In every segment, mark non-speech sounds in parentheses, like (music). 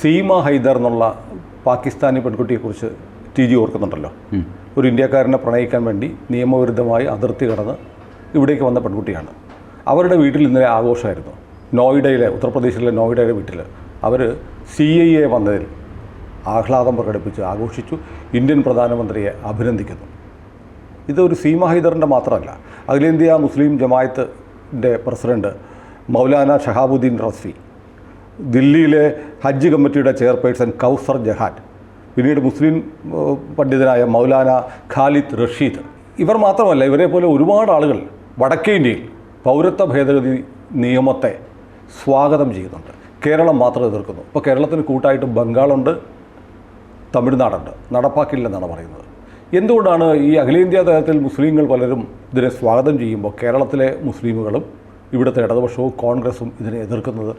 സീമ ഹൈദർ എന്നുള്ള പാകിസ്ഥാനി പെൺകുട്ടിയെക്കുറിച്ച് T G ഓർക്കുന്നുണ്ടല്ലോ. ഒരു ഇന്ത്യക്കാരനെ പ്രണയിക്കാൻ വേണ്ടി നിയമവിരുദ്ധമായി അതിർത്തി കടന്ന് ഇവിടേക്ക് വന്ന പെൺകുട്ടിയാണ്. അവരുടെ വീട്ടിൽ ഇന്നലെ ആഘോഷമായിരുന്നു. നോയിഡയിലെ ഉത്തർപ്രദേശിലെ നോയിഡയിലെ വീട്ടിൽ അവർ സി ഐ എ വന്നതിൽ ആഹ്ലാദം പ്രകടിപ്പിച്ച് ആഘോഷിച്ചു. ഇന്ത്യൻ പ്രധാനമന്ത്രിയെ അഭിനന്ദിക്കുന്നു. ഇതൊരു സീമ ഹൈദറിന്റെ മാത്രമല്ല. അഖിലേന്ത്യാ മുസ്ലിം ജമായത്തിന്റെ പ്രസിഡന്റ് മൗലാന ഷഹാബുദ്ദീൻ റസ്ഫി ദില്ലിയിലെ ഹജ്ജ് കമ്മിറ്റിയുടെ ചെയർപേഴ്സൺ കൗസർ ജഹാൻ പിന്നീട് മുസ്ലിം പണ്ഡിതനായ മൗലാന ഖാലിദ് റഷീദ്. ഇവർ മാത്രമല്ല ഇവരെ പോലെ ഒരുപാട് ആളുകൾ വടക്കേ ഇന്ത്യയിൽ പൗരത്വ ഭേദഗതി നിയമത്തെ സ്വാഗതം ചെയ്യുന്നുണ്ട്. കേരളം മാത്രം എതിർക്കുന്നു. ഇപ്പോൾ കേരളത്തിന് കൂട്ടായിട്ട് ബംഗാളുണ്ട് തമിഴ്നാടുണ്ട്. നടപ്പാക്കില്ലെന്നാണ് പറയുന്നത്. എന്തുകൊണ്ടാണ് ഈ അഖിലേന്ത്യാ തലത്തിൽ മുസ്ലിങ്ങൾ പലരും ഇതിനെ സ്വാഗതം ചെയ്യുമ്പോൾ കേരളത്തിലെ മുസ്ലിമുകളും ഇവിടുത്തെ ഇടതുപക്ഷവും കോൺഗ്രസും ഇതിനെ എതിർക്കുന്നത്?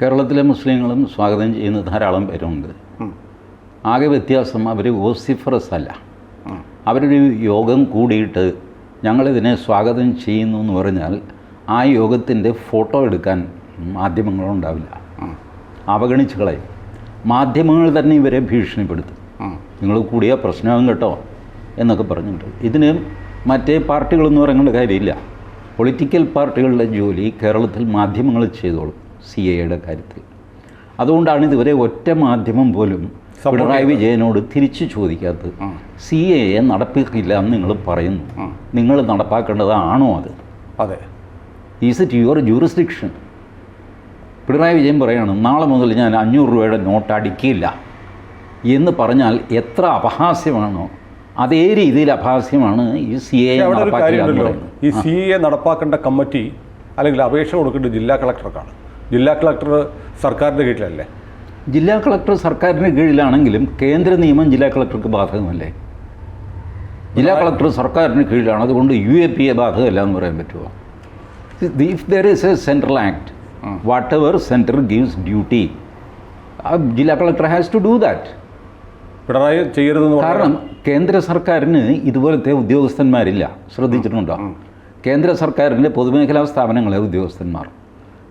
കേരളത്തിലെ മുസ്ലിങ്ങളും സ്വാഗതം ചെയ്യുന്ന ധാരാളം പേരുണ്ട്. ആകെ വ്യത്യാസം അവർ ഓസിഫറസ് അല്ല. അവരൊരു യോഗം കൂടിയിട്ട് ഞങ്ങളിതിനെ സ്വാഗതം ചെയ്യുന്നു എന്ന് പറഞ്ഞാൽ ആ യോഗത്തിന്റെ ഫോട്ടോ എടുക്കാൻ മാധ്യമങ്ങളുണ്ടാവില്ല. അവഗണിച്ച് കളയും. മാധ്യമങ്ങൾ തന്നെ ഇവരെ ഭീഷണിപ്പെടുത്തും. നിങ്ങൾ കൂടിയ പ്രശ്നമാകും കേട്ടോ എന്നൊക്കെ പറഞ്ഞിട്ട്. ഇതിന് മറ്റേ പാർട്ടികളൊന്നും ഇറങ്ങേണ്ട കാര്യമില്ല. പൊളിറ്റിക്കൽ പാർട്ടികളുടെ ജോലി കേരളത്തിൽ മാധ്യമങ്ങൾ ചെയ്തോളും. സി എയുടെ കാര്യത്തിൽ. അതുകൊണ്ടാണ് ഇതുവരെ ഒറ്റ മാധ്യമം പോലും പിണറായി വിജയനോട് തിരിച്ചു ചോദിക്കാത്തത്. സി എ നടപ്പിക്കില്ല എന്ന് നിങ്ങൾ പറയുന്നു. നിങ്ങൾ നടപ്പാക്കേണ്ടതാണോ അത്? അതെ. Is it your jurisdiction Pinarayi Vijayan പറയാണ് നാളെ മുതൽ ഞാൻ അഞ്ഞൂറ് രൂപയുടെ നോട്ട് അടിക്കില്ല. എന്ന് പറഞ്ഞാൽ എത്ര അപഹാസ്യമാണോ അതേ രീതിയിൽ അപഹാസ്യമാണ് ഈ സി എ ഈ സി എ നടപ്പാക്കേണ്ട കമ്മിറ്റി അല്ലെങ്കിൽ അപേക്ഷ കൊടുക്കേണ്ടത് ജില്ലാ കളക്ടർക്കാണ്. ജില്ലാ കളക്ടർ സർക്കാരിന്റെ കീഴിലല്ലേ? ജില്ലാ കളക്ടർ സർക്കാരിന് കീഴിലാണെങ്കിലും കേന്ദ്ര നിയമം ജില്ലാ കളക്ടർക്ക് ബാധകമല്ലേ? ജില്ലാ കളക്ടർ സർക്കാരിന് കീഴിലാണ്. അതുകൊണ്ട് യു എ പി എ ബാധകമല്ല എന്ന് പറയാൻ പറ്റുമോ if there is a central act whatever centre gives duty ജില്ലാ collector has to do that Pinarayi ചെയ്യരുതെന്ന് കാരണം കേന്ദ്ര സർക്കാരിന് ഇതുപോലത്തെ ഉദ്യോഗസ്ഥന്മാരില്ല. ശ്രദ്ധിച്ചിട്ടുണ്ടോ? കേന്ദ്ര സർക്കാരിന്റെ പൊതുമേഖലാ സ്ഥാപനങ്ങളെ ഉദ്യോഗസ്ഥന്മാർ.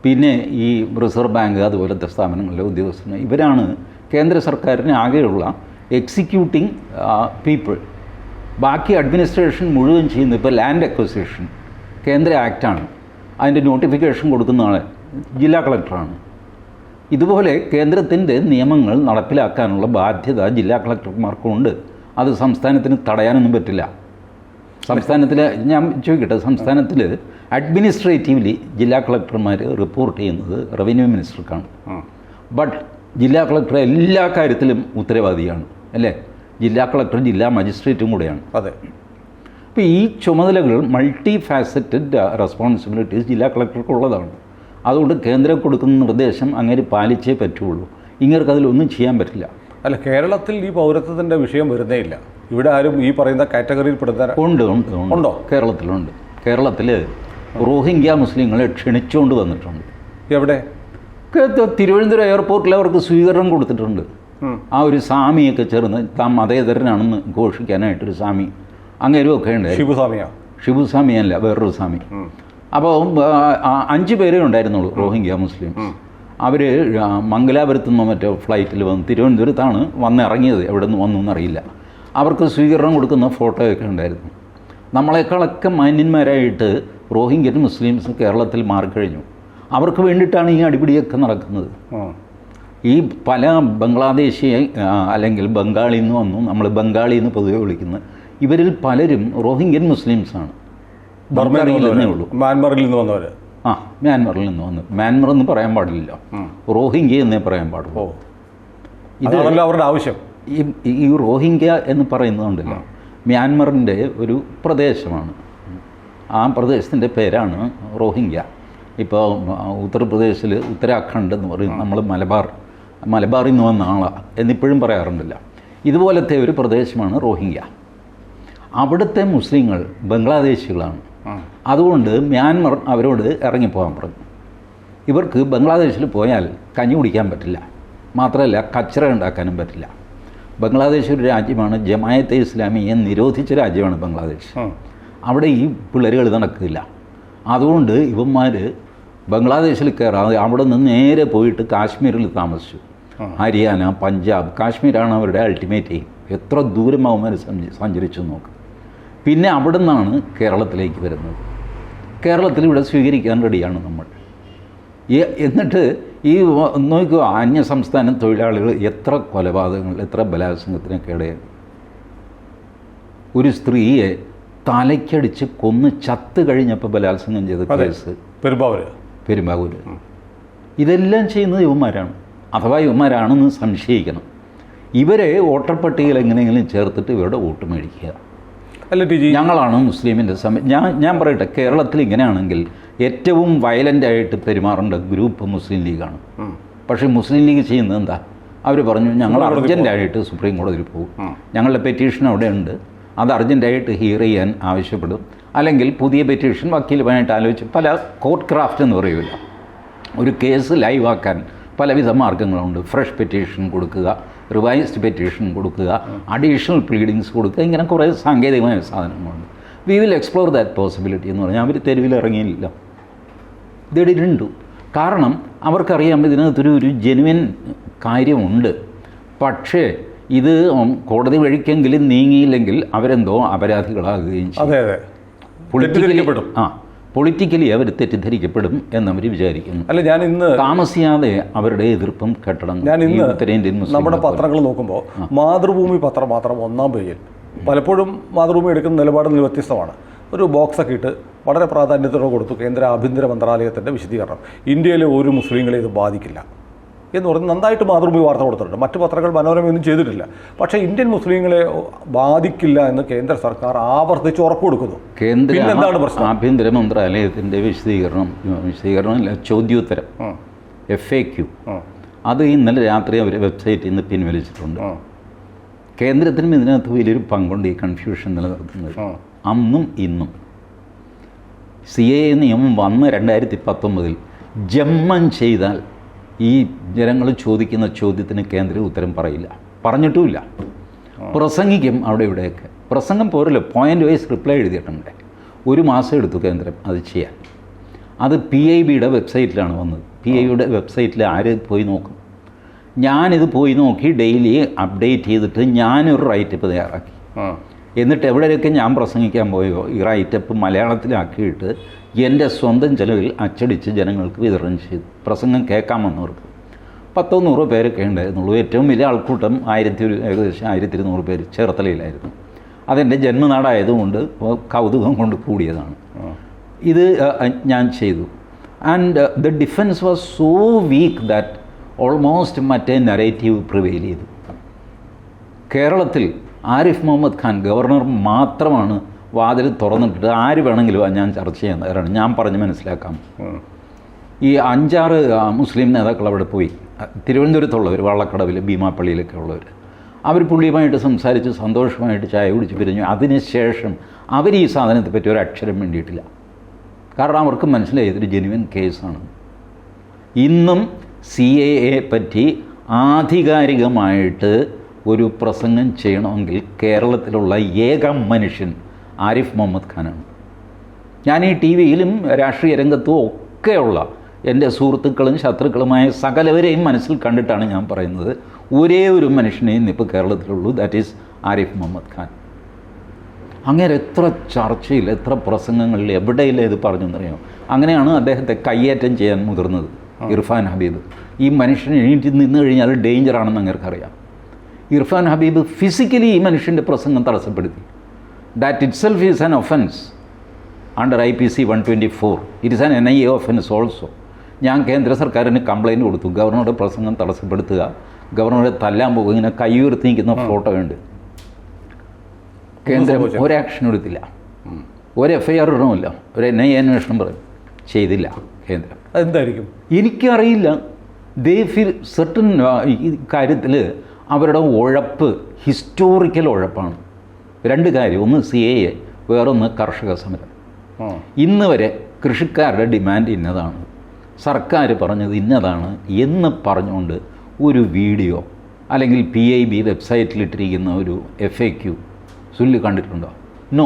പിന്നെ ഈ റിസർവ് ബാങ്ക് അതുപോലത്തെ സ്ഥാപനങ്ങളിലെ ഉദ്യോഗസ്ഥർ ഇവരാണ് കേന്ദ്ര സർക്കാരിന് ആകെയുള്ള എക്സിക്യൂട്ടിംഗ് പീപ്പിൾ ബാക്കി അഡ്മിനിസ്ട്രേഷൻ മുഴുവൻ ചെയ്യുന്നത് ഇപ്പോൾ ലാൻഡ് അക്വസിഷൻ കേന്ദ്ര ആക്റ്റാണ് അതിന്റെ നോട്ടിഫിക്കേഷൻ കൊടുക്കുന്ന ആളെ ജില്ലാ കളക്ടറാണ് ഇതുപോലെ കേന്ദ്രത്തിന്റെ നിയമങ്ങൾ നടപ്പിലാക്കാനുള്ള ബാധ്യത ജില്ലാ കളക്ടർമാർക്കുണ്ട് അത് സംസ്ഥാനത്തിന് തടയാനൊന്നും പറ്റില്ല. സംസ്ഥാനത്തിൽ ഞാൻ ചോദിക്കട്ടെ സംസ്ഥാനത്തിൽ അഡ്മിനിസ്ട്രേറ്റീവ്ലി ജില്ലാ കളക്ടർമാർ റിപ്പോർട്ട് ചെയ്യുന്നത് റവന്യൂ മിനിസ്റ്റർക്കാണ് ബട്ട് ജില്ലാ കളക്ടർ എല്ലാ കാര്യത്തിലും ഉത്തരവാദിയാണ് അല്ലേ? ജില്ലാ കളക്ടർ ജില്ലാ മജിസ്ട്രേറ്റും കൂടെയാണ്. അതെ. അപ്പോൾ ഈ ചുമതലകൾ മൾട്ടി ഫാസറ്റഡ് റെസ്പോൺസിബിലിറ്റീസ് ജില്ലാ കളക്ടർക്കുള്ളതാണ്. അതുകൊണ്ട് കേന്ദ്രം കൊടുക്കുന്ന നിർദ്ദേശം അങ്ങനെ പാലിച്ചേ പറ്റുള്ളൂ. ഇങ്ങർക്ക് അതിലൊന്നും ചെയ്യാൻ പറ്റില്ല. അല്ല കേരളത്തിൽ ഈ പൗരത്വത്തിന്റെ വിഷയം വരുന്നേ ഇല്ല. ഇവിടെ ആരും ഈ പറയുന്ന കാറ്റഗറിയിൽ പെടുന്ന ഉണ്ട് ഉണ്ട്? കേരളത്തിലുണ്ട്. കേരളത്തിൽ റോഹിംഗ്യ മുസ്ലിങ്ങളെ ക്ഷണിച്ചുകൊണ്ട് വന്നിട്ടുണ്ട്. എവിടെ? തിരുവനന്തപുരം എയർപോർട്ടിൽ അവർക്ക് സ്വീകരണം കൊടുത്തിട്ടുണ്ട്. ആ ഒരു സ്വാമിയൊക്കെ ചേർന്ന് താൻ മതേതരനാണെന്ന് ഘോഷിക്കാനായിട്ടൊരു സ്വാമി അങ്ങേരും ഒക്കെ ഉണ്ട്. ശിവസ്വാമിയാ? ശിവസ്വാമിയല്ല സ്വാമിയല്ല വേറൊരു സ്വാമി. അപ്പോൾ അഞ്ച് പേരേ ഉണ്ടായിരുന്നുള്ളൂ റോഹിംഗ്യ മുസ്ലിം അവർ മംഗലാപുരത്തു നിന്നോ മറ്റോ ഫ്ലൈറ്റിൽ വന്ന് തിരുവനന്തപുരത്താണ് വന്നിറങ്ങിയത്. എവിടെ നിന്ന് വന്നു എന്നറിയില്ല. അവർക്ക് സ്വീകരണം കൊടുക്കുന്ന ഫോട്ടോയൊക്കെ ഉണ്ടായിരുന്നു. നമ്മളെക്കാളൊക്കെ മാന്യന്മാരായിട്ട് റോഹിംഗ്യൻ മുസ്ലിംസ് കേരളത്തിൽ മാറിക്കഴിഞ്ഞു. അവർക്ക് വേണ്ടിയിട്ടാണ് ഈ അടിപിടിയൊക്കെ നടക്കുന്നത്. ഈ പല ബംഗ്ലാദേശി അല്ലെങ്കിൽ ബംഗാളിൽ നിന്ന് വന്നു നമ്മൾ ബംഗാളി എന്ന് പൊതുവെ വിളിക്കുന്നത് ഇവരിൽ പലരും റോഹിംഗ്യൻ മുസ്ലിംസാണ്. മ്യാൻമറിൽ നിന്ന് വന്നവർ ആ മ്യാൻമറിൽ നിന്ന് വന്നു. മ്യാൻമർ എന്ന് പറയാൻ പാടില്ല റോഹിംഗ്യ എന്നേ പറയാൻ പാടുള്ളൂ. ഇതല്ല ഇതാണല്ലോ അവരുടെ ആവശ്യം. ഈ ഈ റോഹിംഗ്യ എന്ന് പറയുന്നതുണ്ടല്ലോ. മ്യാൻമറിന്റെ ഒരു പ്രദേശമാണ്. ആ പ്രദേശത്തിന്റെ പേരാണ് റോഹിംഗ്യ. ഇപ്പോൾ ഉത്തർപ്രദേശിൽ ഉത്തരാഖണ്ഡ് എന്ന് പറയും. നമ്മൾ മലബാർ മലബാറിൽ നിന്ന് വന്ന ആളാണ് എന്നിപ്പോഴും പറയാറുണ്ടല്ലോ. ഇതുപോലത്തെ ഒരു പ്രദേശമാണ് റോഹിംഗ്യ. അവിടുത്തെ മുസ്ലിങ്ങൾ ബംഗ്ലാദേശികളാണ്. അതുകൊണ്ട് മ്യാൻമർ അവരോട് ഇറങ്ങിപ്പോകാൻ പറഞ്ഞു. ഇവർക്ക് ബംഗ്ലാദേശിൽ പോയാൽ കഞ്ഞി കുടിക്കാൻ പറ്റില്ല. മാത്രമല്ല കച്ചറ ഉണ്ടാക്കാനും പറ്റില്ല. ബംഗ്ലാദേശ് ഒരു രാജ്യമാണ് ജമായത്തെ ഇസ്ലാമിയെ നിരോധിച്ച രാജ്യമാണ് ബംഗ്ലാദേശ്. അവിടെ ഈ പിള്ളേരുകൾ നടക്കില്ല. അതുകൊണ്ട് ഇവന്മാർ ബംഗ്ലാദേശിൽ കയറാതെ അവിടെ നിന്ന് നേരെ പോയിട്ട് കാശ്മീരിൽ താമസിച്ചു. ഹരിയാന പഞ്ചാബ് കാശ്മീരാണ് അവരുടെ അൾട്ടിമേറ്റ് എയിം എത്ര ദൂരം അവന്മാർ സഞ്ച- സഞ്ചരിച്ചു നോക്ക്. പിന്നെ അവിടെ നിന്നാണ് കേരളത്തിലേക്ക് വരുന്നത്. കേരളത്തിൽ ഇവിടെ സ്വീകരിക്കാൻ റെഡിയാണ് നമ്മൾ. എന്നിട്ട് ഈ നോക്കുക അന്യ സംസ്ഥാന തൊഴിലാളികൾ എത്ര കൊലപാതകങ്ങൾ എത്ര ബലാത്സംഗത്തിനൊക്കെ ഇടയാണ് ഒരു സ്ത്രീയെ തലയ്ക്കടിച്ച് കൊന്ന് ചത്ത് കഴിഞ്ഞപ്പോൾ ബലാത്സംഗം ചെയ്ത കേസ്. പെരുമ്പാവൂര്. പെരുമ്പാവൂര്. ഇതെല്ലാം ചെയ്യുന്നത് യുവന്മാരാണ് അഥവാ യുവന്മാരാണെന്ന് സംശയിക്കണം. ഇവരെ വോട്ടർ പട്ടികയിൽ എങ്ങനെയെങ്കിലും ചേർത്തിട്ട് ഇവരുടെ വോട്ട് മേടിക്കുക. അല്ല ടി ജി. ഞങ്ങളാണ് മുസ്ലിമിന്റെ സമയം ഞാൻ ഞാൻ പറയട്ടെ കേരളത്തിൽ ഇങ്ങനെയാണെങ്കിൽ ഏറ്റവും വയലന്റ് ആയിട്ട് പെരുമാറേണ്ട ഗ്രൂപ്പ് മുസ്ലിം ലീഗാണ്. പക്ഷേ മുസ്ലിം ലീഗ് ചെയ്യുന്നത് എന്താ അവർ പറഞ്ഞു ഞങ്ങൾ അർജന്റായിട്ട് സുപ്രീം കോടതിയിൽ പോകും. ഞങ്ങളുടെ പെറ്റീഷൻ അവിടെ ഉണ്ട്. അത് അർജന്റായിട്ട് ഹിയർ ചെയ്യാൻ ആവശ്യപ്പെടും. അല്ലെങ്കിൽ പുതിയ പെറ്റീഷൻ വക്കീലുമായിട്ട് ആലോചിച്ച് പല കോർട്ട് ക്രാഫ്റ്റ് എന്ന് പറയൂല ഒരു കേസ് ലൈവാക്കാൻ പലവിധ മാർഗങ്ങളുണ്ട്. ഫ്രഷ് പെറ്റീഷൻ കൊടുക്കുക റിവൈസ്ഡ് പെറ്റീഷൻ കൊടുക്കുക അഡീഷണൽ പ്ലീഡിങ്സ് കൊടുക്കുക ഇങ്ങനെ കുറേ സാങ്കേതികമായ സാധനങ്ങളുണ്ട്. We will explore that possibility എന്ന് പറഞ്ഞാൽ അവർ തെരുവിൽ ഇറങ്ങിയില്ല. ഇതിടുണ്ട് കാരണം അവർക്കറിയാം ഇതിനകത്തൊരു ഒരു ജെനുവിൻ കാര്യമുണ്ട്. പക്ഷേ ഇത് കോടതി വഴിക്കെങ്കിലും നീങ്ങിയില്ലെങ്കിൽ അവരെന്തോ അപരാധികളാകുകയും ചെയ്യും. അതെ അതെ. തെറ്റിദ്ധരിക്കപ്പെടും. ആ പൊളിറ്റിക്കലി അവർ തെറ്റിദ്ധരിക്കപ്പെടും എന്നവർ വിചാരിക്കുന്നു. അല്ല ഞാൻ ഇന്ന് താമസിയാതെ അവരുടെ എതിർപ്പും കെട്ടണം ഞാൻ ഇന്ന് ഉത്തരേന്ത്യൻ നമ്മുടെ പത്രങ്ങൾ നോക്കുമ്പോൾ മാതൃഭൂമി പത്രം മാത്രം ഒന്നാം പേജിൽ. പലപ്പോഴും മാതൃഭൂമി എടുക്കുന്ന നിലപാടിൽ വ്യത്യസ്തമാണ്. ഒരു ബോക്സൊക്കെ ഇട്ട് വളരെ പ്രാധാന്യത്തോടെ കൊടുത്തു കേന്ദ്ര ആഭ്യന്തര മന്ത്രാലയത്തിന്റെ വിശദീകരണം. ഇന്ത്യയിലെ ഒരു മുസ്ലിങ്ങളെ ഇത് ബാധിക്കില്ല എന്ന് പറഞ്ഞ് നന്നായിട്ട് മാതൃഭൂമി വാർത്ത കൊടുത്തിട്ടുണ്ട്. മറ്റു പത്രങ്ങൾ മനോരമയൊന്നും ചെയ്തിട്ടില്ല. പക്ഷേ ഇന്ത്യൻ മുസ്ലിങ്ങളെ ബാധിക്കില്ല എന്ന് കേന്ദ്ര സർക്കാർ ആവർത്തിച്ച് ഉറപ്പ് കൊടുക്കുന്നു. കേന്ദ്ര എന്താണ് പ്രശ്നം? ആഭ്യന്തര മന്ത്രാലയത്തിന്റെ വിശദീകരണം വിശദീകരണം അല്ല ചോദ്യോത്തരം. എഫ് എ ക്യു അത് ഇന്നലെ രാത്രി അവർ വെബ്സൈറ്റിൽ നിന്ന് പിൻവലിച്ചിട്ടുണ്ട്. കേന്ദ്രത്തിനും ഇതിനകത്ത് വലിയൊരു പങ്കുണ്ട് ഈ കൺഫ്യൂഷൻ നിലനിർത്തുന്നത് അന്നും ഇന്നും. സി എ നിയമം വന്ന് രണ്ടായിരത്തി പത്തൊമ്പതിൽ ജമ്മം ചെയ്താൽ ഈ ജനങ്ങൾ ചോദിക്കുന്ന ചോദ്യത്തിന് കേന്ദ്രം ഉത്തരം പറയില്ല. പറഞ്ഞിട്ടുമില്ല. പ്രസംഗിക്കും അവിടെ ഇവിടെയൊക്കെ. പ്രസംഗം പോരല്ലോ. പോയിന്റ് വൈസ് റിപ്ലൈ എഴുതിയിട്ടുണ്ട്. ഒരു മാസം എടുത്തു കേന്ദ്രം അത് ചെയ്യാൻ. അത് പി ഐ ബിയുടെ വെബ്സൈറ്റിലാണ് വന്നത്. പി ഐ ബിയുടെ വെബ്സൈറ്റിൽ ആര് പോയി നോക്കും? ഞാനിത് പോയി നോക്കി ഡെയിലി അപ്ഡേറ്റ് ചെയ്തിട്ട് ഞാനൊരു റൈറ്റപ്പ് തയ്യാറാക്കി. എന്നിട്ട് എവിടെയൊക്കെ ഞാൻ പ്രസംഗിക്കാൻ പോയോ ഈ റൈറ്റപ്പ് മലയാളത്തിലാക്കിയിട്ട് എന്റെ സ്വന്തം ചെലവിൽ അച്ചടിച്ച് ജനങ്ങൾക്ക് വിതരണം ചെയ്തു. പ്രസംഗം കേൾക്കാമെന്നവർക്ക് പത്തോ നൂറോ പേരൊക്കെ ഉണ്ടായിരുന്നുള്ളൂ. ഏറ്റവും വലിയ ആൾക്കൂട്ടം ആയിരത്തി ഒരു ഏകദേശം ആയിരത്തി ഇരുന്നൂറ് പേര് ചേർത്തലയിലായിരുന്നു. അതെന്റെ ജന്മനാടായതുകൊണ്ട് കൗതുകം കൊണ്ട് കൂടിയതാണ്. ഇത് ഞാൻ ചെയ്തു. And the defence was so weak that almost മറ്റേ നറേറ്റീവ് പ്രിവെയിൽ ചെയ്തു. കേരളത്തിൽ ആരിഫ് മുഹമ്മദ് ഖാൻ ഗവർണർ മാത്രമാണ് വാതിൽ തുറന്നിട്ടിട്ട് ആര് വേണമെങ്കിലും ഞാൻ ചർച്ച ചെയ്യുന്നത്. തയ്യാറാണ് ഞാൻ പറഞ്ഞ് മനസ്സിലാക്കാം. ഈ അഞ്ചാറ് മുസ്ലിം നേതാക്കൾ അവിടെ പോയി. തിരുവനന്തപുരത്തുള്ളവർ വള്ളക്കടവിൽ ഭീമാപ്പള്ളിയിലൊക്കെ ഉള്ളവർ. അവർ പുള്ളിയുമായിട്ട് സംസാരിച്ച് സന്തോഷമായിട്ട് ചായ കുടിച്ച് പിരിഞ്ഞു. അതിനുശേഷം അവർ ഈ സാധനത്തെ പറ്റി ഒരു അക്ഷരം വേണ്ടിയിട്ടില്ല കാരണം അവർക്ക് മനസ്സിലായി ഇതൊരു ജെനുവിൻ കേസാണ് ഇന്നും സി എ എ പറ്റി ആധികാരികമായിട്ട് ഒരു പ്രസംഗം ചെയ്യണമെങ്കിൽ കേരളത്തിലുള്ള ഏക മനുഷ്യൻ ആരിഫ് മുഹമ്മദ് ഖാനാണ്. ഞാൻ ഈ ടി വിയിലും രാഷ്ട്രീയ രംഗത്തും ഒക്കെയുള്ള എന്റെ സുഹൃത്തുക്കളും ശത്രുക്കളുമായ സകലവരെയും മനസ്സിൽ കണ്ടിട്ടാണ് ഞാൻ പറയുന്നത്. ഒരേ ഒരു മനുഷ്യനെ ഇന്നിപ്പോൾ കേരളത്തിലുള്ളൂ ദാറ്റ് ഈസ് ആരിഫ് മുഹമ്മദ് ഖാൻ. അങ്ങനെ എത്ര ചർച്ചയിൽ എത്ര പ്രസംഗങ്ങളിൽ എവിടെയില്ല ഇത് പറഞ്ഞു എന്നറിയാം അങ്ങനെയാണ് അദ്ദേഹത്തെ കയ്യേറ്റം ചെയ്യാൻ മുതിർന്നത്. ഇർഫാൻ ഹബീബ്. ഈ മനുഷ്യൻ എണീറ്റ് നിന്ന് കഴിഞ്ഞാൽ ഡേഞ്ചർ ആണെന്ന് അങ്ങേർക്കറിയാം ഇർഫാൻ ഹബീബ് ഫിസിക്കലി ഈ മനുഷ്യന്റെ പ്രസംഗം തടസ്സപ്പെടുത്തി. That itself is an offence under I P C one twenty four it is an N I A offence also ഞാൻ കേന്ദ്ര സർക്കാരിന് കംപ്ലയിന്റ് കൊടുത്തു. ഗവർണറുടെ പ്രസംഗം തടസ്സപ്പെടുത്തുക. ഗവർണറെ തല്ലാൻ പോകുക. ഇങ്ങനെ കൈ ഉയർത്തി നിൽക്കുന്ന ഫോട്ടോ ഉണ്ട് കേന്ദ്രം ഒരാക്ഷൻ ഒരു ആക്ഷൻ എടുത്തില്ല. ഒരു എഫ് ഐ ആർ ഇടണമല്ല. ഒരു എൻ ഐ എ അന്വേഷണം പറയും. ചെയ്തില്ല കേന്ദ്രം. അതെന്തായിരിക്കും? എനിക്കറിയില്ല. ദേ ഫീൽ സെർട്ടൻ ഈ കാര്യത്തിൽ അവരുടെ ഉഴപ്പ് ഹിസ്റ്റോറിക്കൽ ഉഴപ്പാണ്. രണ്ട് കാര്യം. ഒന്ന് സി എ എ വേറൊന്ന് കർഷക സമരം. ഇന്ന് വരെ കൃഷിക്കാരുടെ ഡിമാൻഡ് ഇന്നതാണ്. സർക്കാർ പറഞ്ഞത് ഇന്നതാണ് എന്ന് പറഞ്ഞുകൊണ്ട് ഒരു വീഡിയോ അല്ലെങ്കിൽ പി ഐ ബി വെബ്സൈറ്റിലിട്ടിരിക്കുന്ന ഒരു എഫ് എ ക്യു സുല്ല് കണ്ടിട്ടുണ്ടോ? No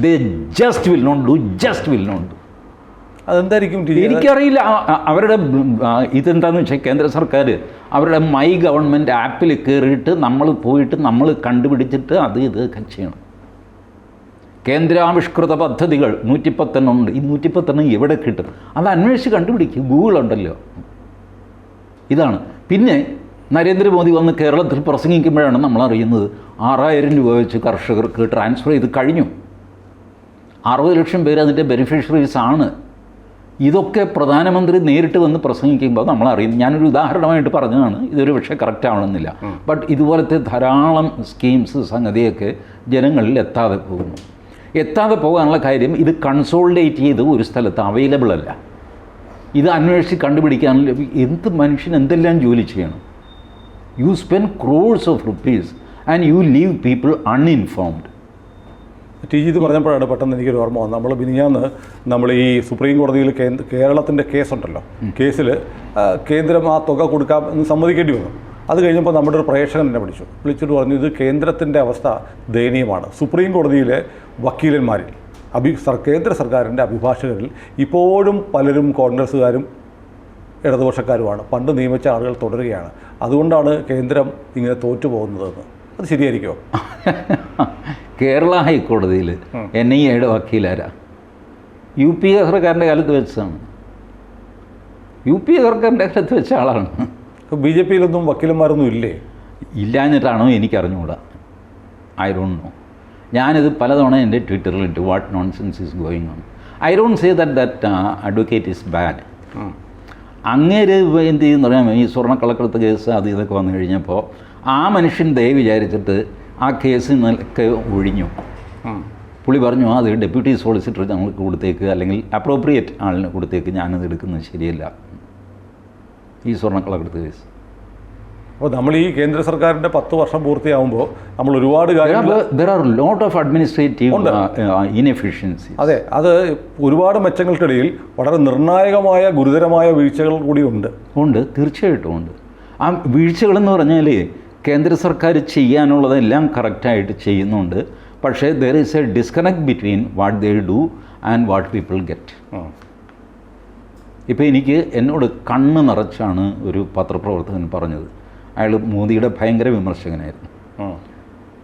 they just will not do just will not do അതെന്തായിരിക്കും എനിക്കറിയില്ല. അവരുടെ ഇതെന്താന്ന് വെച്ചാൽ കേന്ദ്ര സർക്കാർ അവരുടെ മൈ ഗവൺമെന്റ് ആപ്പിൽ കയറിയിട്ട് നമ്മൾ പോയിട്ട് നമ്മൾ കണ്ടുപിടിച്ചിട്ട് അത് ഇത് ചെയ്യണം. കേന്ദ്രാവിഷ്കൃത പദ്ധതികൾ നൂറ്റിപ്പത്തെണ്ണം ഉണ്ട്. ഈ നൂറ്റിപ്പത്തെണ്ണം എവിടെ കിട്ടും? അത് അന്വേഷിച്ച് കണ്ടുപിടിക്കും. ഗൂഗിൾ ഉണ്ടല്ലോ. ഇതാണ്. പിന്നെ നരേന്ദ്രമോദി വന്ന് കേരളത്തിൽ പ്രസംഗിക്കുമ്പോഴാണ് നമ്മൾ അറിയുന്നത് ആറായിരം രൂപ വെച്ച് കർഷകർക്ക് ട്രാൻസ്ഫർ ചെയ്ത് കഴിഞ്ഞു. അറുപത് ലക്ഷം പേര് അതിന്റെ ബെനിഫിഷ്യറീസ് ആണ്. ഇതൊക്കെ പ്രധാനമന്ത്രി നേരിട്ട് വന്ന് പ്രസംഗിക്കുമ്പോൾ നമ്മൾ അറിയും ഞാനൊരു ഉദാഹരണമായിട്ട് പറഞ്ഞതാണ്. ഇതൊരു പക്ഷേ കറക്റ്റ് ആവണമെന്നില്ല. ബട്ട് ഇതുപോലത്തെ ധാരാളം സ്കീംസ് സംഗതിയൊക്കെ ജനങ്ങളിൽ എത്താതെ പോകുന്നു. എത്താതെ പോകാനുള്ള കാര്യം ഇത് കൺസോൾഡേറ്റ് ചെയ്ത് ഒരു സ്ഥലത്ത് അവൈലബിൾ അല്ല. ഇത് അന്വേഷിച്ച് കണ്ടുപിടിക്കാനുള്ള എന്ത് മനുഷ്യൻ എന്തെല്ലാം ജോലി ചെയ്യണം? You spend crores of rupees and you leave people uninformed T G ഇത് പറഞ്ഞപ്പോഴാണ് പെട്ടെന്ന് എനിക്കൊരു ഓർമ്മ വന്നത്. നമ്മൾ മിനിഞ്ഞാന്ന് നമ്മൾ ഈ സുപ്രീം കോടതിയിൽ കേരളത്തിന്റെ കേസുണ്ടല്ലോ. കേസിൽ കേന്ദ്രം ആ തുക കൊടുക്കാം എന്ന് സമ്മതിക്കേണ്ടി വന്നു. അത് കഴിഞ്ഞപ്പോൾ നമ്മുടെ ഒരു പ്രേക്ഷകൻ എന്നെ വിളിച്ചു. വിളിച്ചിട്ട് പറഞ്ഞു ഇത് കേന്ദ്രത്തിന്റെ അവസ്ഥ ദയനീയമാണ്. സുപ്രീം കോടതിയിലെ വക്കീലന്മാരിൽ അഭി സർ കേന്ദ്ര സർക്കാരിന്റെ അഭിഭാഷകരിൽ ഇപ്പോഴും പലരും കോൺഗ്രസ്സുകാരും ഇടതുപക്ഷക്കാരുമാണ്. പണ്ട് നിയമിച്ച ആളുകൾ തുടരുകയാണ്. അതുകൊണ്ടാണ് കേന്ദ്രം ഇങ്ങനെ തോറ്റു പോകുന്നതെന്ന് അത് ശരിയായിരിക്കുമോ? (laughs) കേരള ഹൈക്കോടതിയിൽ എൻ ഐ എയുടെ വക്കീലാരാ? യു പി എ സർക്കാരിന്റെ കാലത്ത് വെച്ചതാണ് യു പി എ സർക്കാരിന്റെ കാലത്ത് വെച്ച ആളാണ്. ബി ജെ പിയിലൊന്നും വക്കീലന്മാരൊന്നും ഇല്ലേ? ഇല്ലാഞ്ഞിട്ടാണോ എനിക്കറിഞ്ഞുകൂടാ ഐ ഡോണ്ട് നോ ഞാനിത് പലതവണ എന്റെ ട്വിറ്ററിൽ ഇട്ട്. What nonsense is going on I don't say that that advocate is bad അങ്ങേര് എന്ത് ചെയ്യുന്ന പറയാം ഈ സ്വർണക്കള്ളക്കടത്ത് കേസ് അത് ഇതൊക്കെ വന്നു കഴിഞ്ഞപ്പോൾ ആ മനുഷ്യൻ ദയ വിചാരിച്ചിട്ട് ആ കേസ് നിലയ്ക്ക് ഒഴിഞ്ഞു. പുള്ളി പറഞ്ഞു അത് ഡെപ്യൂട്ടി സോളിസിറ്റർ ഞങ്ങൾക്ക് കൊടുത്തേക്ക് അല്ലെങ്കിൽ അപ്രോപ്രിയേറ്റ് ആളിന് കൊടുത്തേക്ക് ഞാനത് എടുക്കുന്നത് ശരിയല്ല. ഈ സ്വർണക്കള്ളക്കടത്ത് കേസ്. അപ്പോൾ നമ്മൾ ഈ കേന്ദ്ര സർക്കാരിന്റെ പത്ത് വർഷം പൂർത്തിയാകുമ്പോൾ നമ്മൾ ഒരുപാട് കാര്യങ്ങൾ ലോട്ട് ഓഫ് അഡ്മിനിസ്ട്രേറ്റീവ്. ഇൻഎഫിഷ്യൻസി അതെ അത് ഒരുപാട് മെച്ചങ്ങൾക്കിടയിൽ വളരെ നിർണായകമായ ഗുരുതരമായ വീഴ്ചകൾ കൂടി ഉണ്ട്. ഉണ്ട് തീർച്ചയായിട്ടും ഉണ്ട്. ആ വീഴ്ചകളെന്ന് പറഞ്ഞാൽ കേന്ദ്ര സർക്കാർ ചെയ്യാനുള്ളതെല്ലാം കറക്റ്റായിട്ട് ചെയ്യുന്നുണ്ട്. പക്ഷേ there is a disconnect between what they do and what people get. ഇപ്പോൾ എനിക്ക് എന്നോട് കണ്ണ് നിറച്ചാണ് ഒരു പത്രപ്രവർത്തകൻ പറഞ്ഞത്. അയാൾ മോദിയുടെ ഭയങ്കര വിമർശകനായിരുന്നു.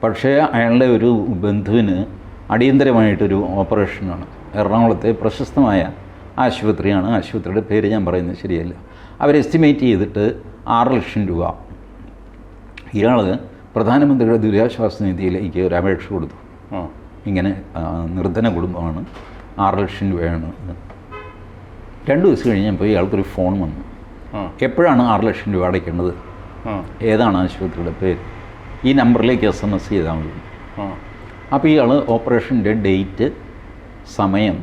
പക്ഷേ അയാളുടെ ഒരു ബന്ധുവിന് അടിയന്തരമായിട്ടൊരു ഓപ്പറേഷനാണ്. എറണാകുളത്തെ പ്രശസ്തമായ ആശുപത്രിയാണ്. ആശുപത്രിയുടെ പേര് ഞാൻ പറയുന്നത് ശരിയല്ല. അവർ എസ്റ്റിമേറ്റ് ചെയ്തിട്ട് ആറ് ലക്ഷം രൂപ ഇയാൾ പ്രധാനമന്ത്രിയുടെ ദുരിതാശ്വാസ നിധിയിലേക്ക് ഒരു അപേക്ഷ കൊടുത്തു. ഇങ്ങനെ നിർധന കുടുംബമാണ് ആറ് ലക്ഷം രൂപയാണ്. രണ്ട് ദിവസം കഴിഞ്ഞപ്പോൾ ഇയാൾക്കൊരു ഫോൺ വന്നു. എപ്പോഴാണ് ആറ് ലക്ഷം രൂപ അടയ്ക്കേണ്ടത്. ഏതാണ് ആശുപത്രിയുടെ പേര്? ഈ നമ്പറിലേക്ക് എസ് എം എസ് ചെയ്താൽ മതി. അപ്പോൾ ഇയാൾ ഓപ്പറേഷന്റെ ഡേറ്റ് സമയം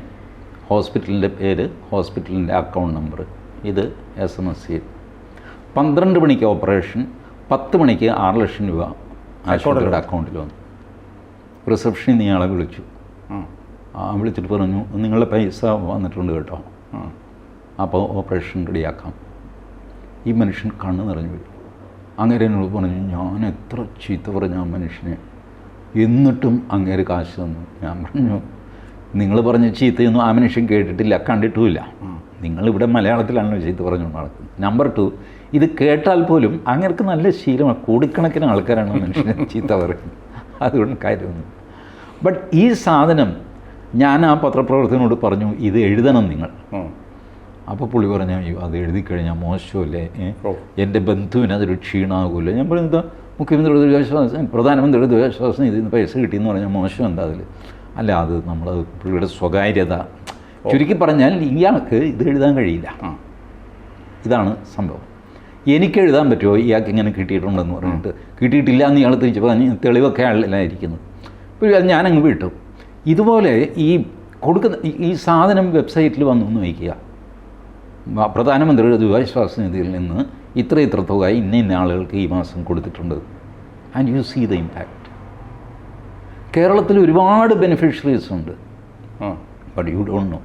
ഹോസ്പിറ്റലിന്റെ പേര് ഹോസ്പിറ്റലിന്റെ അക്കൗണ്ട് നമ്പർ ഇത് എസ് എം എസ് ചെയ്തു. പന്ത്രണ്ട് മണിക്ക് ഓപ്പറേഷൻ പത്ത് മണിക്ക് ആറ് ലക്ഷം രൂപ ആശുപത്രിയുടെ അക്കൗണ്ടിൽ വന്നു. റിസപ്ഷനിൽ ഇയാളെ വിളിച്ചു. ആ. വിളിച്ചിട്ട് പറഞ്ഞു നിങ്ങളുടെ പൈസ വന്നിട്ടുണ്ട് കേട്ടോ. അപ്പോൾ ഓപ്പറേഷൻ റെഡിയാക്കാം. ഈ മനുഷ്യൻ കണ്ണ് നിറഞ്ഞു പോയി. അങ്ങേരെ എന്നോട് പറഞ്ഞു ഞാൻ എത്ര ചീത്ത പറഞ്ഞു ആ മനുഷ്യനെ. എന്നിട്ടും അങ്ങേര് കാശ് തന്നു. ഞാൻ പറഞ്ഞു നിങ്ങൾ പറഞ്ഞ ചീത്തയൊന്നും ആ മനുഷ്യൻ കേട്ടിട്ടില്ല കണ്ടിട്ടുമില്ല. നിങ്ങളിവിടെ മലയാളത്തിലാണല്ലോ ചെയ്ത് പറഞ്ഞു നടക്കുന്നത്. നമ്പർ ടു ഇത് കേട്ടാൽ പോലും അങ്ങനെ നല്ല ശീലമാണ്. കോടിക്കണക്കിന് ആൾക്കാരാണ് മനുഷ്യൻ മനുഷ്യനെ (laughs) ചീത്ത പറയുന്നത്. അതുകൊണ്ട് കാര്യമൊന്നും ബട്ട് ഈ സാധനം ഞാൻ ആ പത്രപ്രവർത്തകനോട് പറഞ്ഞു ഇത് എഴുതണം നിങ്ങൾ. അപ്പോൾ പുള്ളി പറഞ്ഞു അയ്യോ അത് എഴുതി കഴിഞ്ഞാൽ മോശമല്ലേ? എന്റെ ബന്ധുവിന് അതൊരു ക്ഷീണമാകുമല്ലോ ഞാൻ പറഞ്ഞു എന്താ? മുഖ്യമന്ത്രിയുടെ ദുരിതാശ്വാസം പ്രധാനമന്ത്രിയുടെ ദുരിതാശ്വാസം ഇതിൽ നിന്ന് പൈസ കിട്ടിയെന്ന് പറഞ്ഞാൽ മോശം എന്താ അതിൽ അല്ല അത് നമ്മൾ പുള്ളിയുടെ സ്വകാര്യത. ചുരുക്കി പറഞ്ഞാൽ ഇയാൾക്ക് ഇത് എഴുതാൻ കഴിയില്ല. ഇതാണ് സംഭവം. എനിക്ക് എഴുതാൻ പറ്റുമോ? ഇയാൾക്ക് ഇങ്ങനെ കിട്ടിയിട്ടുണ്ടെന്ന് പറഞ്ഞിട്ട്. കിട്ടിയിട്ടില്ല എന്ന് ഇയാൾ തിരിച്ച് പറഞ്ഞ് തെളിവൊക്കെ അയാളിലായിരിക്കുന്നത് അപ്പോൾ അത് ഞാനങ്ങ് വിട്ടു. ഇതുപോലെ ഈ കൊടുക്കുന്ന ഈ- സാധനം വെബ്സൈറ്റിൽ വന്നു എന്ന് വയ്ക്കുക. പ്രധാനമന്ത്രിയുടെ ദുരിതാശ്വാസ നിധിയിൽ നിന്ന് ഇത്ര ഇത്ര തുക ഇന്ന ഇന്ന ആളുകൾക്ക് ഈ മാസം കൊടുത്തിട്ടുണ്ട്. And you see the impact കേരളത്തിൽ ഒരുപാട് ബെനിഫിഷ്യറീസ് ഉണ്ട്. ആ. But you don't know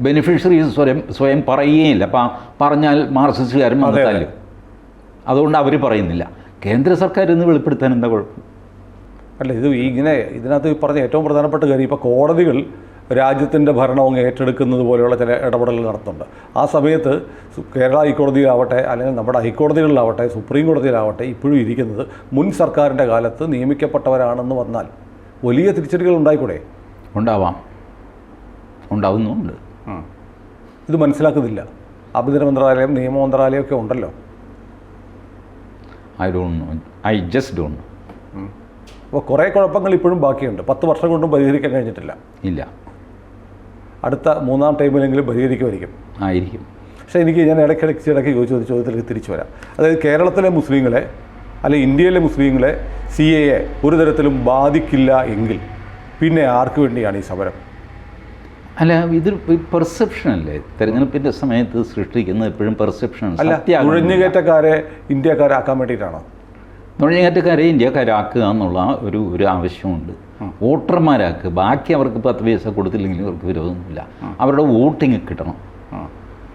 beneficiaries സ്വയം സ്വയം പറയുകയില്ല. അപ്പം പറഞ്ഞാൽ മാർക്സിസ്റ്റുകാരും അതെ. തല്ലും അതുകൊണ്ട് അവർ പറയുന്നില്ല. കേന്ദ്ര സർക്കാർ ഇന്ന് വെളിപ്പെടുത്താൻ എന്താ കുഴപ്പം? അല്ല ഇത് ഇങ്ങനെ ഇതിനകത്ത് ഈ പറഞ്ഞ ഏറ്റവും പ്രധാനപ്പെട്ട കാര്യം ഇപ്പോൾ കോടതികൾ രാജ്യത്തിന്റെ ഭരണവും ഏറ്റെടുക്കുന്നത് പോലെയുള്ള ചില ഇടപെടലുകൾ നടത്തുന്നുണ്ട്. ആ സമയത്ത് കേരള ഹൈക്കോടതിയിലാവട്ടെ അല്ലെങ്കിൽ നമ്മുടെ ഹൈക്കോടതികളിലാവട്ടെ സുപ്രീം കോടതിയിലാവട്ടെ ഇപ്പോഴും ഇരിക്കുന്നത് മുൻ സർക്കാരിന്റെ കാലത്ത് നിയമിക്കപ്പെട്ടവരാണെന്ന് വന്നാൽ വലിയ തിരിച്ചടികൾ ഉണ്ടായിക്കൂടെ? ഉണ്ടാവാം. ഉണ്ടാവുന്നുമുണ്ട് ഇത് മനസ്സിലാക്കുന്നില്ല. ആഭ്യന്തര മന്ത്രാലയം നിയമ മന്ത്രാലയം ഒക്കെ ഉണ്ടല്ലോ. I don't know I just don't അപ്പോൾ കുറേ കുഴപ്പങ്ങൾ ഇപ്പോഴും ബാക്കിയുണ്ട്. പത്ത് വർഷം കൊണ്ടും പരിഹരിക്കാൻ കഴിഞ്ഞിട്ടില്ല. ഇല്ല. അടുത്ത മൂന്നാം ടൈമിലെങ്കിലും പരിഹരിക്കുമായിരിക്കും. ആയിരിക്കും. പക്ഷേ എനിക്ക് ഞാൻ ഇടയ്ക്കിടയ്ക്ക് ഇടയ്ക്ക് ചോദിച്ച ചോദ്യത്തിലേക്ക് തിരിച്ചു വരാം. അതായത് കേരളത്തിലെ മുസ്ലിങ്ങളെ അല്ലെങ്കിൽ ഇന്ത്യയിലെ മുസ്ലിങ്ങളെ സി എ എ ഒരു തരത്തിലും ബാധിക്കില്ല എങ്കിൽ പിന്നെ ആർക്ക് വേണ്ടിയാണ് ഈ സമരം? അല്ല ഇത് പെർസെപ്ഷൻ അല്ലേ? തെരഞ്ഞെടുപ്പിന്റെ സമയത്ത് സൃഷ്ടിക്കുന്ന എപ്പോഴും പെർസെപ്ഷൻ അല്ല നുഴഞ്ഞുകയറ്റക്കാരെ ഇന്ത്യക്കാരാക്കാൻ വേണ്ടിയിട്ടാണോ? നുഴഞ്ഞുകയറ്റക്കാരെ ഇന്ത്യക്കാരാക്കുക എന്നുള്ള ഒരു ഒരു ആവശ്യമുണ്ട്. വോട്ടർമാരാക്കുക. ബാക്കി അവർക്ക് പത്ത് പൈസ കൊടുത്തില്ലെങ്കിലും അവർക്ക് വിരോധമൊന്നുമില്ല. അവരുടെ വോട്ടിങ് കിട്ടണം.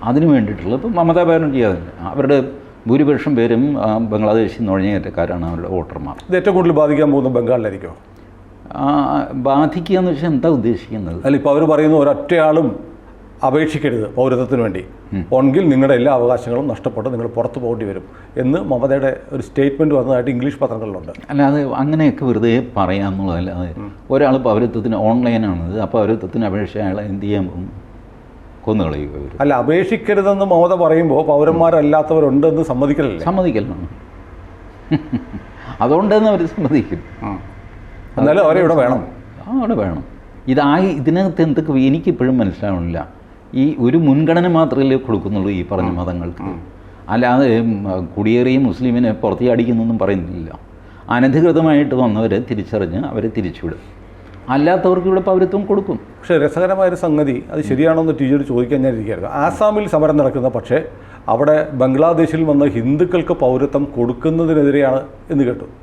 അതിന് വേണ്ടിയിട്ടുള്ള ഇപ്പം മമതാ ബാനർജി അതല്ല. അവരുടെ ഭൂരിപക്ഷം പേരും ബംഗ്ലാദേശിൽ നുഴഞ്ഞുകയറ്റക്കാരാണ് അവരുടെ വോട്ടർമാർ. ഇത് ഏറ്റവും കൂടുതൽ ബാധിക്കാൻ പോകുന്നത് ബംഗാളിലായിരിക്കുമോ? ബാധിക്കുക എന്ന് വെച്ചാൽ എന്താ ഉദ്ദേശിക്കുന്നത്? അല്ല ഇപ്പോൾ അവർ പറയുന്നു ഒരൊറ്റയാളും അപേക്ഷിക്കരുത് പൗരത്വത്തിന് വേണ്ടി. ഒന്നെങ്കിൽ നിങ്ങളുടെ എല്ലാ അവകാശങ്ങളും നഷ്ടപ്പെട്ട് നിങ്ങൾ പുറത്തു പോകേണ്ടി വരും എന്ന് മമതയുടെ ഒരു സ്റ്റേറ്റ്മെന്റ് വന്നതായിട്ട് ഇംഗ്ലീഷ് പത്രങ്ങളിലുണ്ട്. അല്ലാതെ അങ്ങനെയൊക്കെ വെറുതെ പറയാമെന്നുള്ളതല്ലാതെ ഒരാൾ പൗരത്വത്തിന് ഓൺലൈനാണ്. അപ്പോൾ പൗരത്വത്തിന് അപേക്ഷ അയാളെ എന്ത് ചെയ്യാൻ പോകും? കൊന്നുകളയുക അല്ല അപേക്ഷിക്കരുതെന്ന് മമത പറയുമ്പോൾ പൗരന്മാരല്ലാത്തവരുണ്ടെന്ന് സമ്മതിക്കലല്ലേ? സമ്മതിക്കലാണ് അതുകൊണ്ടെന്ന് അവർ സമ്മതിക്കും. എന്നാലും അവരെ ഇവിടെ വേണം. ആ, അവിടെ വേണം. ഇതായി ഇതിനകത്ത് എന്തൊക്കെ എനിക്കിപ്പോഴും മനസ്സിലാവണില്ല. ഈ ഒരു മുൻഗണന മാത്രമല്ലേ കൊടുക്കുന്നുള്ളൂ ഈ പറഞ്ഞ മതങ്ങൾക്ക്. അല്ലാതെ കുടിയേറിയ മുസ്ലിമിനെ പുറത്തേ അടിക്കുന്നൊന്നും പറയുന്നില്ല. അനധികൃതമായിട്ട് വന്നവരെ തിരിച്ചറിഞ്ഞ് അവരെ തിരിച്ചുവിടും. അല്ലാത്തവർക്ക് ഇവിടെ പൗരത്വം കൊടുക്കും. പക്ഷേ രസകരമായൊരു സംഗതി അത് ശരിയാണോ എന്ന് ടീച്ചർ ചോദിക്കാൻ ഞാൻ ഇരിക്കുകയായിരുന്നു. ആസാമിൽ സമരം നടക്കുന്ന പക്ഷേ അവിടെ ബംഗ്ലാദേശിൽ വന്ന ഹിന്ദുക്കൾക്ക് പൗരത്വം കൊടുക്കുന്നതിനെതിരെയാണ് എന്ന് കേട്ടു.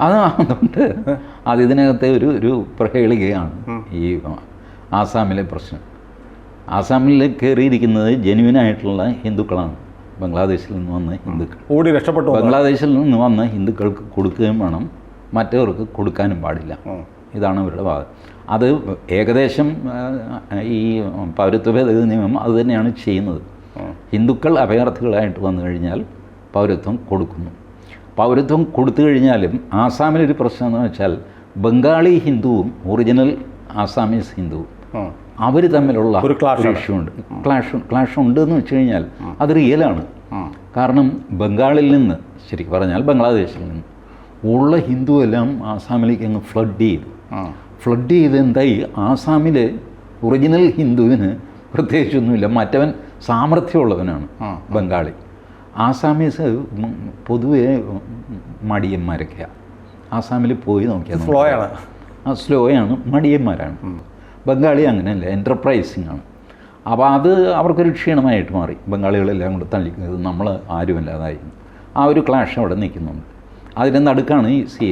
അത് അതുകൊണ്ട് അത് ഇതിനകത്തെ ഒരു ഒരു പ്രഹേളികയാണ് ഈ ആസാമിലെ പ്രശ്നം. ആസാമിൽ കയറിയിരിക്കുന്നത് ജെനുവിനായിട്ടുള്ള ഹിന്ദുക്കളാണ്. ബംഗ്ലാദേശിൽ നിന്ന് വന്ന ഹിന്ദുക്കൾ. ഓടി രക്ഷപ്പെട്ടു ബംഗ്ലാദേശിൽ നിന്ന് വന്ന ഹിന്ദുക്കൾക്ക് കൊടുക്കുകയും വേണം. മറ്റവർക്ക് കൊടുക്കാനും പാടില്ല. ഇതാണ് അവരുടെ വാദം. അത് ഏകദേശം ഈ പൗരത്വ ഭേദഗതി നിയമം അതുതന്നെയാണ് ചെയ്യുന്നത്. ഹിന്ദുക്കൾ അഭയാർത്ഥികളായിട്ട് വന്നു കഴിഞ്ഞാൽ പൗരത്വം കൊടുക്കുന്നു. പൗരത്വം കൊടുത്തു കഴിഞ്ഞാലും ആസാമിലൊരു പ്രശ്നം എന്ന് വെച്ചാൽ ബംഗാളി ഹിന്ദുവും ഒറിജിനൽ ആസാമീസ് ഹിന്ദുവും. അവർ തമ്മിലുള്ള ഒരു ക്ലാഷ് ആണ്. ഇഷ്യൂ ഉണ്ട്. ക്ലാഷ് ക്ലാഷ് ഉണ്ട് എന്ന് വെച്ച് കഴിഞ്ഞാൽ അത് റിയലാണ് കാരണം ബംഗാളിൽ നിന്ന് ശരിക്കും പറഞ്ഞാൽ ബംഗ്ലാദേശിൽ നിന്ന് ഉള്ള ഹിന്ദു എല്ലാം ആസാമിലേക്ക് അങ്ങ് ഫ്ലഡ് ചെയ്തു. ഫ്ലഡ് ചെയ്ത് എന്തായി? ആസാമിലെ ഒറിജിനൽ ഹിന്ദുവിന് പ്രത്യേകിച്ചൊന്നുമില്ല. മറ്റവൻ സാമർഥ്യമുള്ളവനാണ് ബംഗാളി. ആസാമീസ് പൊതുവേ മടിയന്മാരൊക്കെയാണ് ആസാമിൽ പോയി നോക്കിയാൽ സ്ലോ ആണ്. ആ സ്ലോയാണ് മടിയന്മാരാണ്. ബംഗാളി അങ്ങനെയല്ല എന്റർപ്രൈസിങ് ആണ്. അപ്പോൾ അത് അവർക്കൊരു ക്ഷീണമായിട്ട് മാറി. ബംഗാളികളെല്ലാം കൂടെ തള്ളിക്കുന്നത് നമ്മൾ ആരുമല്ലാതായി. ആ ഒരു ക്ലാഷ് അവിടെ നിൽക്കുന്നുണ്ട്. അതിന്റെ നടുക്കാണ് ഈ സി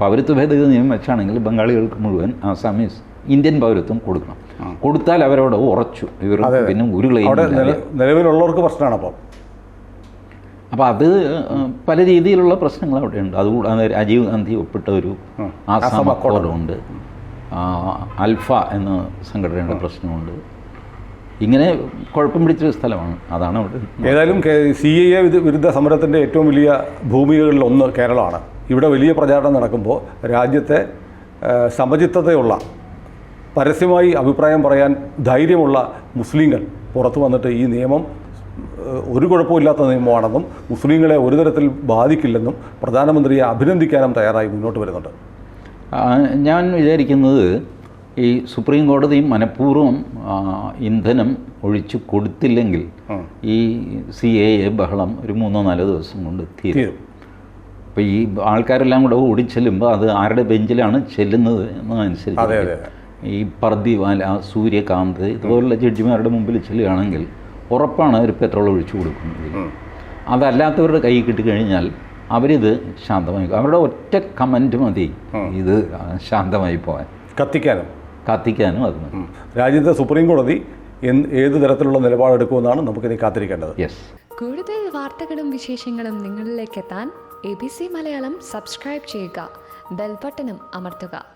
പൗരത്വ ഭേദഗതി നിയമം വെച്ചാണെങ്കിൽ ബംഗാളികൾക്ക് മുഴുവൻ ആസാമീസ് ഇന്ത്യൻ പൗരത്വം കൊടുക്കണം. കൊടുത്താൽ അവരോട് ഉറച്ചു. ഇവർ പിന്നെ ഒരു ക്ലെയിം നിലവിലുള്ളവർക്ക് പ്രശ്നമാണ് അപ്പോൾ അപ്പോൾ അത് പല രീതിയിലുള്ള പ്രശ്നങ്ങൾ അവിടെയുണ്ട്. അതുകൂടാതെ രാജീവ് ഗാന്ധി ഒപ്പിട്ട ഒരു ആസാം അക്കോർഡുണ്ട് അൽഫ എന്ന സംഘടനയുടെ പ്രശ്നമുണ്ട്. ഇങ്ങനെ കുഴപ്പം പിടിച്ചൊരു സ്ഥലമാണ്. അതാണ് അവിടെ ഏതായാലും സി ഐ എ വിരുദ്ധ സമരത്തിന്റെ ഏറ്റവും വലിയ ഭൂമികകളിൽ ഒന്ന് കേരളമാണ്. ഇവിടെ വലിയ പ്രചാരണം നടക്കുമ്പോൾ രാജ്യത്തെ സമചിത്തതയുള്ള പരസ്യമായി അഭിപ്രായം പറയാൻ ധൈര്യമുള്ള മുസ്ലിങ്ങൾ പുറത്തു വന്നിട്ട് ഈ നിയമം ഒരു കുഴപ്പമില്ലാത്ത നിയമമാണെന്നും മുസ്ലിങ്ങളെ ഒരു തരത്തിൽ ബാധിക്കില്ലെന്നും പ്രധാനമന്ത്രിയെ അഭിനന്ദിക്കാനും തയ്യാറായി മുന്നോട്ട് വരുന്നുണ്ട്. ഞാൻ വിചാരിക്കുന്നത് ഈ സുപ്രീം കോടതി മനഃപൂർവം ഇന്ധനം ഒഴിച്ചു കൊടുത്തില്ലെങ്കിൽ ഈ സി എ എ ബഹളം ഒരു മൂന്നോ നാലോ ദിവസം കൊണ്ട് തീരും. അപ്പോൾ ഈ ആൾക്കാരെല്ലാം കൂടെ ഓടിച്ചെല്ലുമ്പോൾ അത് ആരുടെ ബെഞ്ചിലാണ് ചെല്ലുന്നത് എന്നതനുസരിച്ച്. ഈ പർദിവാല സൂര്യകാന്ത് ഇതുപോലുള്ള ജഡ്ജിമാരുടെ മുമ്പിൽ ചെല്ലുകയാണെങ്കിൽ ഉറപ്പാണ് അവർ പെട്രോൾ ഒഴിച്ചു കൊടുക്കുന്നത് അതല്ലാത്തവരുടെ കൈ കിട്ടിക്കഴിഞ്ഞാൽ അവരിത് ശാന്തമായി അവരുടെ ഒറ്റ കമന്റ് മതി ഇത് ശാന്തമായി പോകാൻ കത്തിക്കാനും. കത്തിക്കാനും അത് മതി. രാജ്യത്തെ സുപ്രീം കോടതി ഏത് തരത്തിലുള്ള നിലപാടെടുക്കുമെന്നാണ് നമുക്കിനി കാത്തിരിക്കേണ്ടത്. യെസ് കൂടുതൽ വാർത്തകളും വിശേഷങ്ങളും നിങ്ങളിലേക്ക് എത്താൻ A B C Malayalam subscribe ചെയ്യുക ബെൽബട്ടനും അമർത്തുക.